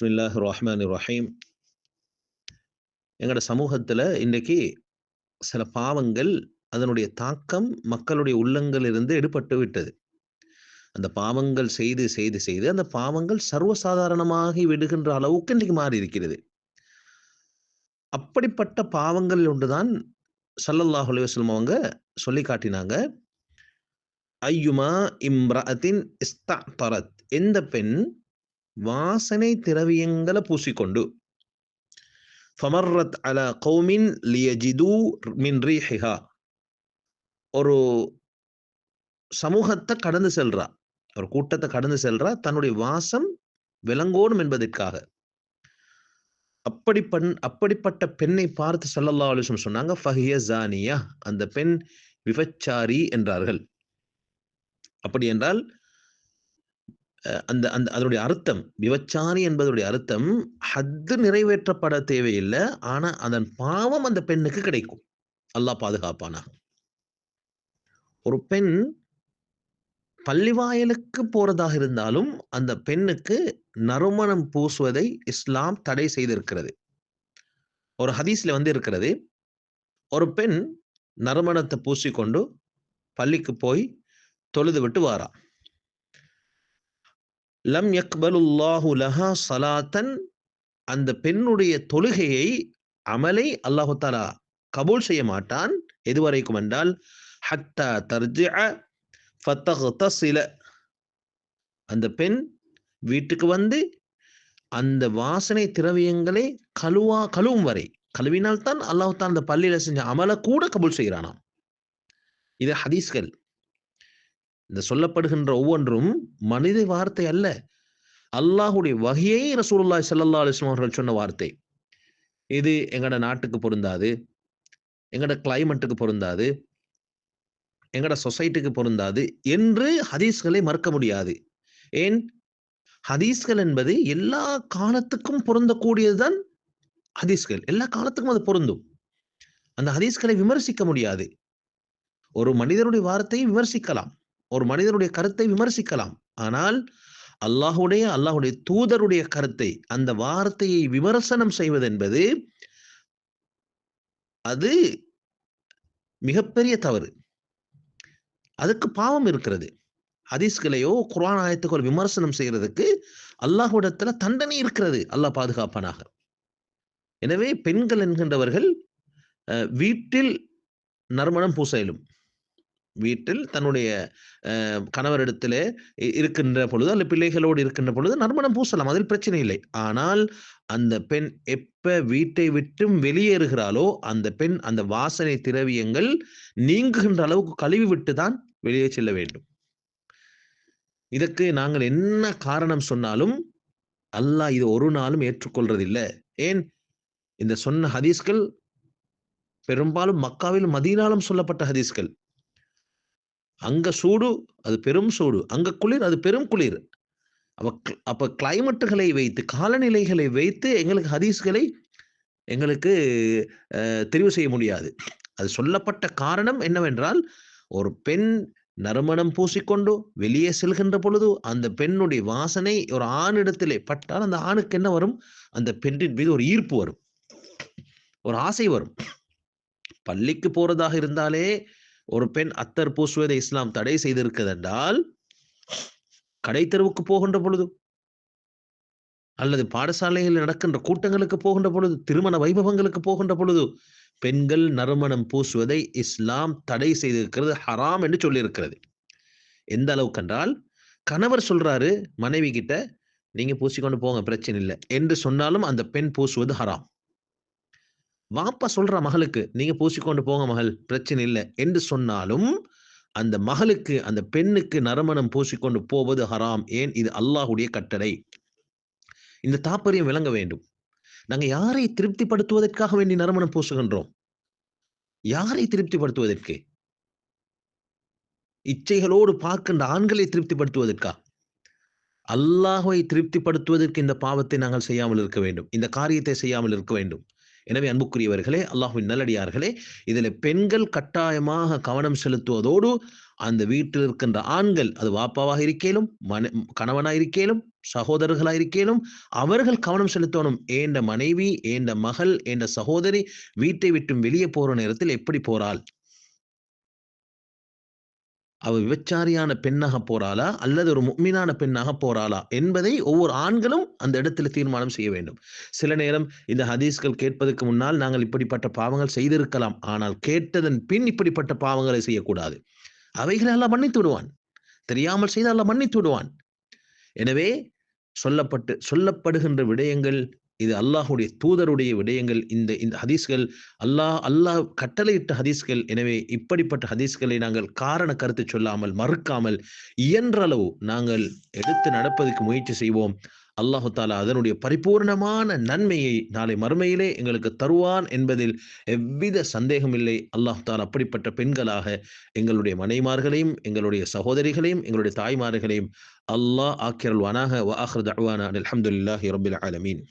பிஸ்மில்லாஹ் ரஹ்மான் ரஹீம் எங்களோட சமூகத்தில் இன்றைக்கு சில பாவங்கள் அதனுடைய தாக்கம் மக்களுடைய உள்ளங்களிலிருந்து எடுபட்டு விட்டது. அந்த பாவங்கள் செய்து செய்து செய்து அந்த பாவங்கள் சர்வசாதாரணமாகி விடுகின்ற அளவுக்கு இன்றைக்கு மாறி இருக்கிறது. அப்படிப்பட்ட பாவங்கள் ஒன்றுதான் சல்லல்லாஹு அலுவலம் அவங்க சொல்லி காட்டினாங்க. ஐயுமா இஸ்தா பரத் எந்த பெண் வாசனை திரவியங்களை பூசிக்கொண்டு. ஃபமர்ரத் அல கௌமின் லியஜிது மின் ரீஹிஹா. ஒரு சமூகத்தை கடந்து செல்றா. ஒரு கூட்டத்தை கடந்து செல்றா. தன்னுடைய வாசம் விளங்கோடும் என்பதற்காக. அப்படி பண் அப்படிப்பட்ட பெண்ணை பார்த்து சல்லல்லா அலிஸ்லம் சொன்னாங்க ஃபஹிய ஜானியா. அந்த பெண் விபச்சாரி என்றார்கள். அப்படி என்றால் அந்த அந்த அதனுடைய அர்த்தம் விபச்சாரி என்பதனுடைய அர்த்தம் ஹத்து நிறைவேற்றப்பட தேவையில்லை ஆனா அதன் பாவம் அந்த பெண்ணுக்கு கிடைக்கும். அல்லாஹ் பாதுகாப்பானா ஒரு பெண் பள்ளிவாயலுக்கு போறதாக இருந்தாலும் அந்த பெண்ணுக்கு நறுமணம் பூசுவதை இஸ்லாம் தடை செய்திருக்கிறது. ஒரு ஹதீஸ்ல வந்து இருக்கிறது ஒரு பெண் நறுமணத்தை பூசிக்கொண்டு பள்ளிக்கு போய் தொழுது விட்டு வாரா. லம் யக்பலுல்லாஹு லஹா சலாத்தன் அந்த பெண்ணுடைய தொழுகையை அமலை அல்லாஹு தாலா கபூல் செய்ய மாட்டான். எதுவரைக்கும் என்றால் ஹத்தா தர்ஜிஅ ஃபத்தஹ்தஸில அந்த பெண் வீட்டுக்கு வந்து அந்த வாசனை திரவியங்களை கழுவா கழுவும் வரை கழுவினால் தான் அல்லாஹு தான் அந்த பள்ளியில செஞ்ச அமலை கூட கபூல் செய்கிறானாம். இது ஹதீஸ்கள். இந்த சொல்லப்படுகின்ற ஒவ்வொன்றும் மனித வார்த்தை அல்ல. அல்லாஹுடைய வகையை ரசூலுல்லாய் சல்லா அலிஸ்லாம் அவர்கள் சொன்ன வார்த்தை. இது எங்கட நாட்டுக்கு பொருந்தாது. எங்கட கிளைமேட்டுக்கு பொருந்தாது. எங்கட சொசைட்டிக்கு பொருந்தாது என்று ஹதீஸ்களை மறுக்க முடியாது. ஏன்? ஹதீஸ்கள் என்பது எல்லா காலத்துக்கும் பொருந்தக்கூடியதுதான் ஹதீஸ்கள். எல்லா காலத்துக்கும் அது பொருந்தும். அந்த ஹதீஸ்களை விமர்சிக்க முடியாது. ஒரு மனிதனுடைய வார்த்தையை விமர்சிக்கலாம். ஒரு மனிதனுடைய கருத்தை விமர்சிக்கலாம். ஆனால் அல்லாஹுடைய அல்லாஹுடைய தூதருடைய கருத்தை அந்த வார்த்தையை விமர்சனம் செய்வது என்பது அது மிகப்பெரிய தவறு. அதுக்கு பாவம் இருக்கிறது. ஹதீஸ்களையோ குரான் ஆயத்துக்கோ விமர்சனம் செய்யறதுக்கு அல்லாஹுடத்துல தண்டனை இருக்கிறது. அல்லாஹ் பாதுகாப்பானாக. எனவே பெண்கள் என்கின்றவர்கள் வீட்டில் நறுமணம் பூசலும் வீட்டில் தன்னுடைய கணவரிடத்துல இருக்கின்ற பொழுது அல்ல பிள்ளைகளோடு இருக்கின்ற பொழுது நறுமணம் பூசலாம். அதில் பிரச்சனை இல்லை. ஆனால் அந்த பெண் எப்ப வீட்டை விட்டும் வெளியேறுகிறாளோ அந்த பெண் அந்த வாசனை திரவியங்கள் நீங்குகின்ற அளவுக்கு கழுவி விட்டு தான் வெளியே செல்ல வேண்டும். இதற்கு நாங்கள் என்ன காரணம் சொன்னாலும் அல்லாஹ் இது ஒரு நாளும் ஏற்றுக்கொள்றதில்லை. ஏன்? இந்த சொன்ன ஹதீஸ்கள் பெரும்பாலும் மக்காவில் மதீனாலும் சொல்லப்பட்ட ஹதீஸ்கள். அங்க சூடு அது பெரும் சூடு. அங்க குளிர் அது பெரும் குளிர். அப்ப அப்ப கிளைமேட்டுகளை வைத்து காலநிலைகளை வைத்து எங்களுக்கு ஹதீஸ்களை எங்களுக்கு தெரிவு செய்ய முடியாது. அது சொல்லப்பட்ட காரணம் என்னவென்றால் ஒரு பெண் நறுமணம் பூசிக்கொண்டு வெளியே செல்கின்ற பொழுது அந்த பெண்ணுடைய வாசனை ஒரு ஆணிடத்திலே பட்டால் அந்த ஆணுக்கு என்ன வரும்? அந்த பெண்ணின் மீது ஒரு ஈர்ப்பு வரும். ஒரு ஆசை வரும். பள்ளிக்கு போறதாக இருந்தாலே ஒரு பெண் அத்தர் பூசுவதை இஸ்லாம் தடை செய்திருக்கிறது என்றால் கடை தெருவுக்கு போகின்ற பொழுது அல்லது பாடசாலையில் நடக்கின்ற கூட்டங்களுக்கு போகின்ற பொழுது திருமண வைபவங்களுக்கு போகின்ற பொழுது பெண்கள் நறுமணம் பூசுவதை இஸ்லாம் தடை செய்திருக்கிறது ஹராம் என்று சொல்லியிருக்கிறது. எந்த அளவுக்கு என்றால் கணவர் சொல்றாரு மனைவி கிட்ட நீங்க பூசிக்கொண்டு போங்க பிரச்சனை இல்லை என்று சொன்னாலும் அந்த பெண் பூசுவது ஹராம். வாப்பா சொல்ற மகளுக்கு நீங்க பூசிக்கொண்டு போங்க மகள் பிரச்சனை இல்லை என்று சொன்னாலும் அந்த மகளுக்கு அந்த பெண்ணுக்கு நறுமணம் பூசிக்கொண்டு போவது ஹராம். ஏன்? இது அல்லாஹுடைய கட்டளை. இந்த தாப்பரியம் விளங்க வேண்டும். நாங்க யாரை திருப்திப்படுத்துவதற்காக வேண்டி நறுமணம் பூசுகின்றோம்? யாரை திருப்திப்படுத்துவதற்கு? இச்சைகளோடு பார்க்கின்ற ஆண்களை திருப்திப்படுத்துவதற்கா? அல்லாஹை திருப்திப்படுத்துவதற்கு இந்த பாவத்தை நாங்கள் செய்யாமல் இருக்க வேண்டும். இந்த காரியத்தை செய்யாமல் இருக்க வேண்டும். எனவே அன்புக்குரியவர்களே அல்லாஹுவின் நல்லடியார்களே இதில் பெண்கள் கட்டாயமாக கவனம் செலுத்துவதோடு அந்த வீட்டில் இருக்கின்ற ஆண்கள் அது வாப்பாவாக இருக்கேலும் மன கணவனாக இருக்கேலும் சகோதரர்களாக இருக்கேலும் அவர்கள் கவனம் செலுத்தணும். ஏண்ட மனைவி ஏண்ட மகள் ஏண்ட சகோதரி வீட்டை விட்டும் வெளியே போகிற நேரத்தில் எப்படி போறாள்? அவ விபச்சாரியான பெண்ணாக போறாளா? அல்லது ஒரு முக்மீனான பெண்ணாக போறாளா? என்பதை ஒவ்வொரு ஆண்களும் அந்த இடத்துல தீர்மானம் செய்ய வேண்டும். சில நேரம் இந்த ஹதீஸ்கள் கேட்பதற்கு முன்னால் நாங்கள் இப்படிப்பட்ட பாவங்கள் செய்திருக்கலாம். ஆனால் கேட்டதன் பின் இப்படிப்பட்ட பாவங்களை செய்யக்கூடாது. அவைகளை எல்லாம் மன்னித்து விடுவான். தெரியாமல் செய்தால் மன்னித்து விடுவான். எனவே சொல்லப்பட்டு சொல்லப்படுகின்ற விடயங்கள் இது அல்லாஹுடைய தூதருடைய விடயங்கள் இந்த இந்த ஹதீஸ்கள் அல்லாஹ் அல்லாஹ் கட்டளையிட்ட ஹதீஸ்கள். எனவே இப்படிப்பட்ட ஹதீஸ்களை நாங்கள் காரண கருத்து சொல்லாமல் மறுக்காமல் இயன்றளவு நாங்கள் எடுத்து நடப்பதற்கு முயற்சி செய்வோம். அல்லாஹு தாலா அதனுடைய பரிபூர்ணமான நன்மையை நாளை மறுமையிலே எங்களுக்கு தருவான் என்பதில் எவ்வித சந்தேகம் இல்லை. அல்லாஹு தாலா அப்படிப்பட்ட பெண்களாக எங்களுடைய மனைமார்களையும் எங்களுடைய சகோதரிகளையும் எங்களுடைய தாய்மார்களையும் அல்லாஹ் ஆக்கிரல்வானாக. வ ஆஹ்ரு தஅவானா அல்ஹம்துலில்லாஹி ரப்பில் ஆலமீன்.